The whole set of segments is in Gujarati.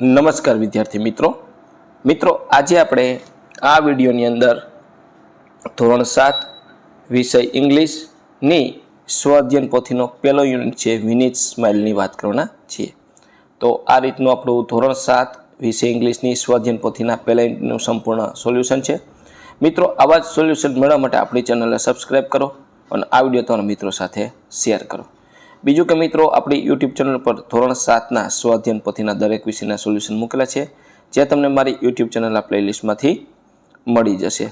નમસ્કાર વિદ્યાર્થી મિત્રો. મિત્રો, આજે આપણે આ વિડીયોની અંદર ધોરણ સાત વિષય ઇંગ્લિશની સ્વઅધ્યયન પોથીનો પહેલો યુનિટ છે વિનીત સ્માઇલની વાત કરવાના છીએ. તો આ રીતનું આપણું ધોરણ સાત વિષય ઇંગ્લિશની સ્વઅધ્યયન પોથીના પહેલા યુનિટનું સંપૂર્ણ સોલ્યુશન છે. મિત્રો, આવા જ સોલ્યુશન મેળવવા માટે આપણી ચેનલને સબસ્ક્રાઈબ કરો અને આ વીડિયો તમારા મિત્રો સાથે શેર કરો. બીજું કે મિત્રો, આપણી યુટ્યુબ ચેનલ પર ધોરણ સાતના સ્વાધ્યન પોથીના દરેક વિષયના સોલ્યુશન મૂકેલા છે, જે તમને મારી યુટ્યુબ ચેનલના પ્લેલિસ્ટમાંથી મળી જશે.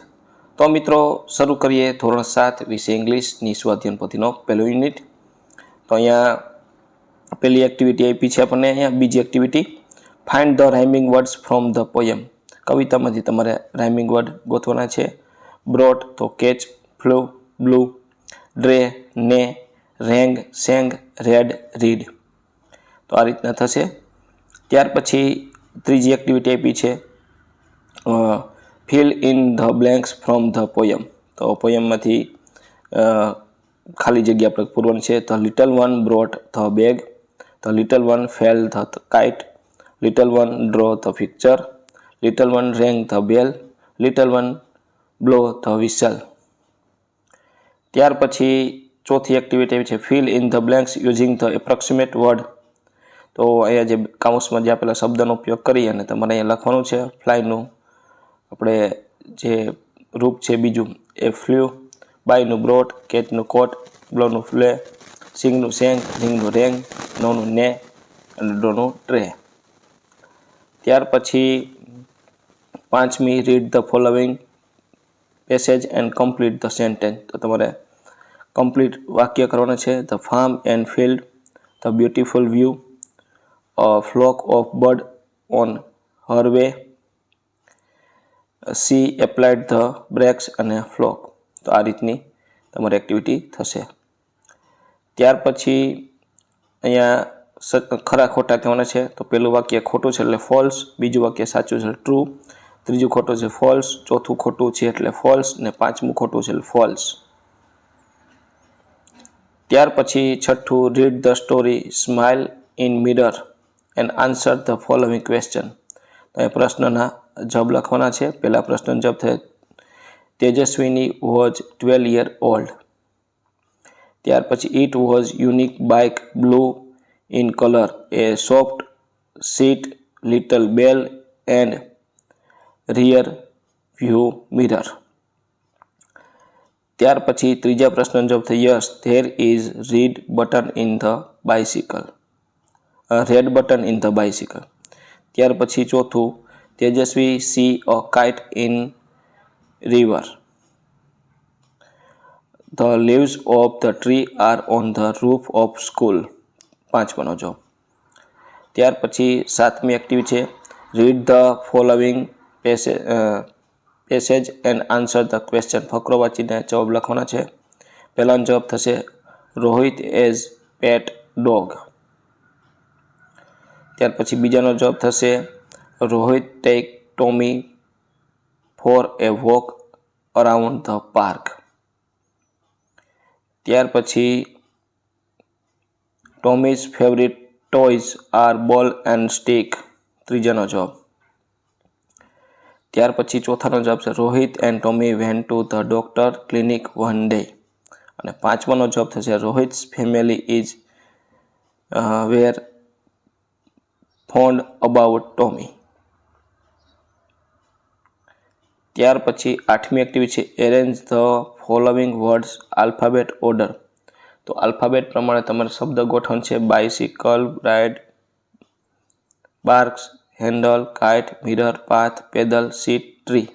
તો મિત્રો, શરૂ કરીએ ધોરણ સાત વિષય ઇંગ્લિશની સ્વાધ્યન પોથીનો પહેલો યુનિટ તો અહીંયા પહેલી એક્ટિવિટી આપી છે આપણને અહીંયા. બીજી activity find the rhyming words from the poem કવિતામાંથી તમારે રાઇમિંગ વર્ડ ગોતવાના છે. બ્રોટ તો કેચ ફ્લુ બ્લુ ડ્રે ને રેંગ સેંગ રેડ રીડ. તો આ રીતના થશે. ત્યાર પછી ત્રીજી એક્ટિવિટી આપી છે fill in the blanks from the poem તો પોયમમાંથી ખાલી જગ્યા આપણે પૂરવાની છે. The little one brought the bag the little one fell the kite little one draw the picture little one rang the bell little one blow the whistle ત્યાર પછી ચોથી એક્ટિવિટી એવી છે fill in the blanks using the approximate word તો અહીંયા જે કાઉન્સમાં જે આપેલા શબ્દનો ઉપયોગ કરી અને તમારે અહીંયા લખવાનું છે ફ્લાયનું આપણે જે રૂપ છે બીજું, એ ફ્લ્યુ બાયનું બ્રોટ કેટનું કોટ બ્લોનું ફ્લે સિંગનું સેંગ રિંગનું રેંગ નોનું ને અને ડોનું ટ્રે ત્યાર પછી પાંચમી read the following passage and complete the sentence તો તમારે કમ્પ્લીટ વાક્ય કરવાના છે. The farm and field the beautiful view a flock of bird on her way she applied the brakes અને ફ્લોક તો આ રીતની તમારી એક્ટિવિટી થશે. ત્યાર પછી અહીંયા ખરા ખોટા કહેવાના છે. તો પહેલું વાક્ય ખોટું છે એટલે ફોલ્સ બીજું વાક્ય સાચું છે ટ્રુ ત્રીજું ખોટું છે ફોલ્સ ચોથું ખોટું છે એટલે ફોલ્સ ને પાંચમું ખોટું છે એટલે ફોલ્સ ત્યાર પછી છઠ્ઠું read the story smile in mirror and answer the following question તો એ પ્રશ્નના જવાબ લખવાના છે. પહેલા પ્રશ્નનો જવાબ થાય, Tejaswini was twelve year old ત્યાર પછી it was unique bike blue in colour a soft seat little bell and rear view mirror ત્યાર પછી ત્રીજા પ્રશ્નનો જવાબ થઈ yes there is red button in the bicycle red button in the bicycle ત્યાર પછી ચોથું Tejaswi see a kite in river the leaves of the tree are on the roof of school પાંચમાનો જવાબ. ત્યાર પછી સાતમી એક્ટિવ છે read the following passage passage and answer the question ફકરો વાંચીને જવાબ લખવાના છે. પહેલાનો જવાબ થશે, રોહિત એઝ પેટ ડોગ ત્યાર પછી બીજાનો જવાબ થશે, Rohit take Tommy for a walk around the park ત્યાર પછી Tommy's favourite toys are ball and stick ત્રીજાનો જવાબ. ત્યાર પછી ચોથાનો જવાબ છે Rohit and Tommy went to the doctor clinic one day અને પાંચમાનો જવાબ થશે Rohit's family is very fond about Tommy ત્યાર પછી આઠમી એક્ટિવિટી છે arrange the following words alphabet order તો આલ્ફાબેટ પ્રમાણે તમારે શબ્દ ગોઠવણ છે bicycle ride barks handle, kite, mirror, path, pedal, seat, tree.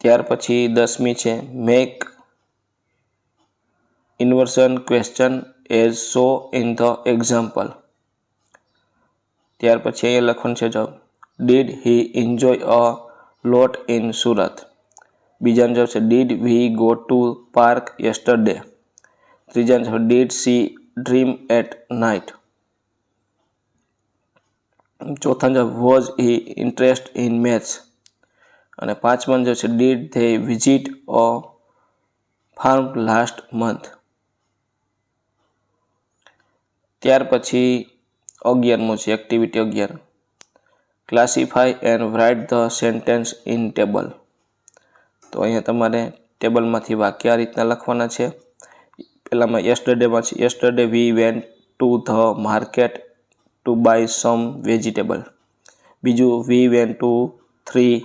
ત્યાર પછી દસમી છે, make inversion question as so in the example. ત્યાર પછી અહીંયા લખવાનું છે જવાબ did he enjoy a lot in Surat બીજાનો જવાબ છે did we go to park yesterday ત્રીજાનો જવાબ did she dream at night ચોથા જવાબ was he interest in maths અને પાંચમા જો છે did they visit a farm last month ત્યાર પછી અગિયારમું છે એક્ટિવિટી અગિયાર. Classify and write the sentence in table તો અહીંયા તમારે ટેબલમાંથી વાક્ય આ રીતના લખવાના છે. પહેલાંમાં યસ્ટરડેમાં છે yesterday we went to the market to buy some vegetable બીજું we went to three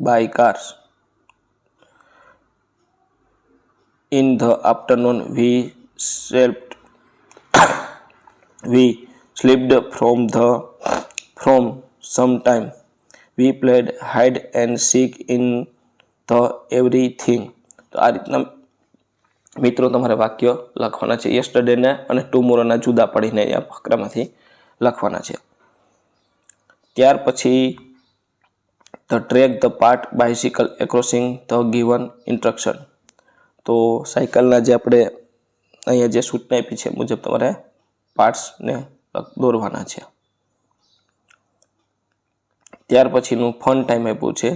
buy cars in the afternoon we slept we slipped from the from some time we played hide and seek in the everything તો આ રીતના મિત્રો, તમારે વાક્ય લખવાના છે. યસ્ટરડેને અને ટુમોરોના જુદા પડીને આ ફકરામાંથી લખવાના છે. ત્યાર પછી the track the part bicycle according the given instruction તો સાયકલના જે આપણે અહીંયા જે સૂચના આપી છે મુજબ તમારે પાર્ટ્સને દોરવાના છે. ત્યાર પછીનું ફન ટાઈમ આપ્યું છે.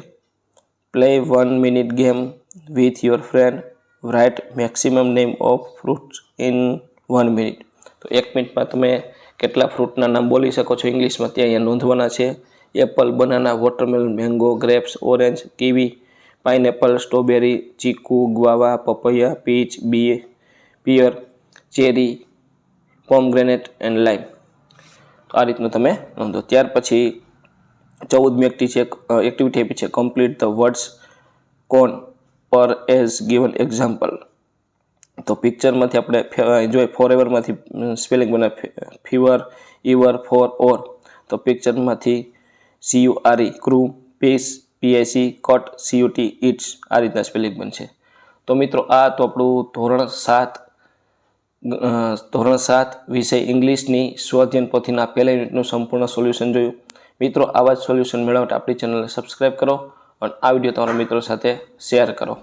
Play one minute game with your friend write maximum name of fruits in one minute તો એક મિનિટમાં તમે કેટલા ફ્રૂટના નામ બોલી શકો છો? ઇંગ્લિશમાં ત્યાં અહીંયા નોંધવાના છે. Apple, banana, watermelon, mango, grapes, orange, kiwi, pineapple, strawberry, chikoo guava papaya, pitch, બી, પિયર, ચેરી, પોમગ્રેનેટ એન્ડ લાઈમ. તો આ રીતનું તમે નોંધો. ત્યાર પછી ચૌદમી એક્ટી છે એક્ટિવિટી આપી છે. કમ્પ્લીટ ધ વર્ડ્સ કોન પર એઝ ગિવન એક્ઝામ્પલ તો પિક્ચરમાંથી આપણે જોઈએ ફોર એવરમાંથી સ્પેલિંગ બને ફીવર ઇવર ફોર ઓર તો પિક્ચરમાંથી C U R E crew piece P A C cut C U T it's આ રીતના સ્પેલિંગ બનશે. તો મિત્રો, આ તો આપણું ધોરણ સાત ધોરણ સાત વિષય ઇંગ્લિશની સ્વાધ્યન પોથીના પહેલા યુનિટનું સંપૂર્ણ સોલ્યુશન જોયું. મિત્રો, આવા જ સોલ્યુશન મેળવવા આપણી ચેનલને સબસ્ક્રાઈબ કરો. અને આ વીડિયો તમારા મિત્રો સાથે શેર કરો.